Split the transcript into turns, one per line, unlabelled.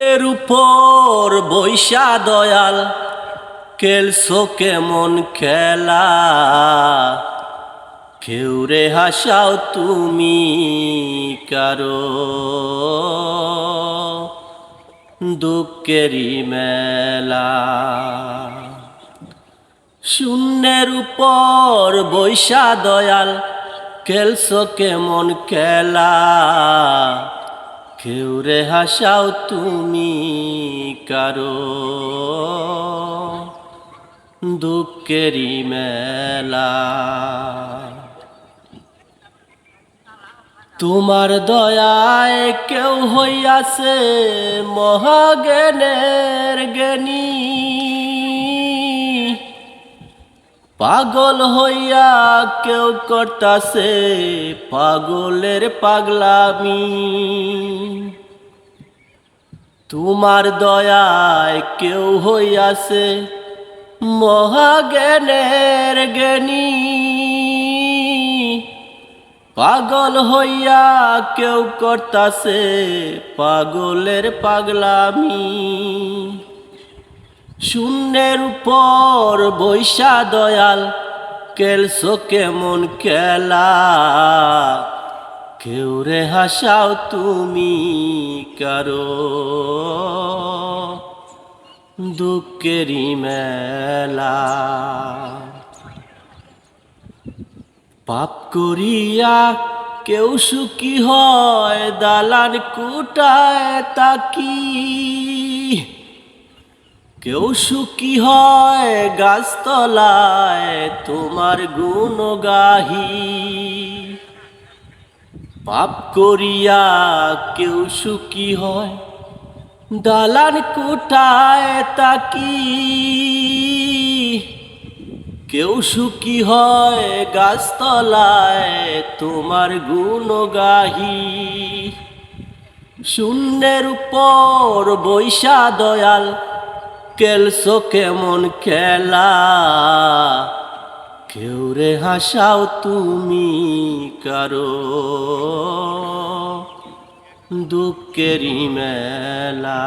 এর উপর বৈশা দয়াল, খেলছো কেমন খেলা? কেউ রে হাসাও তুমি কারও? দুঃখেরই মেলা। শূন্যের উপর বৈশা দয়াল, খেলছো কেমন খেলা? কেউ রে হাসাও তুমি কারও দুঃখেরই মেলা। তোমার দয়ায় কেউ হইয়াছে মহাজ্ঞানের জ্ঞানী। পাগল হইয়া কেউ করতাছে পাগলের পাগলামি। তোমার দয়ায় কেউ হইয়াছে মহাজ্ঞানের জ্ঞানী। পাগল হইয়া কেউ করতাছে পাগলের পাগলামি। শূন্যের উপর বৈশা দয়াল, কেলসো কেমন খেলা। কেউ রে হাসাও তুমি কারও দুঃখেরই মেলা। পাপ করিয়া কেউ সুখী হয়, দালান কুটায় তাকি। কেউ সুখী হয়, গাছতলায় তোমার গুণ গাহি পাপ করিয়া কেউ সুখী হয়, দালান কুটায় তাকি। কেউ সুখী হয় গাছতলায় তোমার গুণ গাহি শূন্যের উপর বৈশা দয়াল, কেলসো কেমন খেলা। কেউ রে হাসাও তুমি কারও দুঃখেরই মেলা।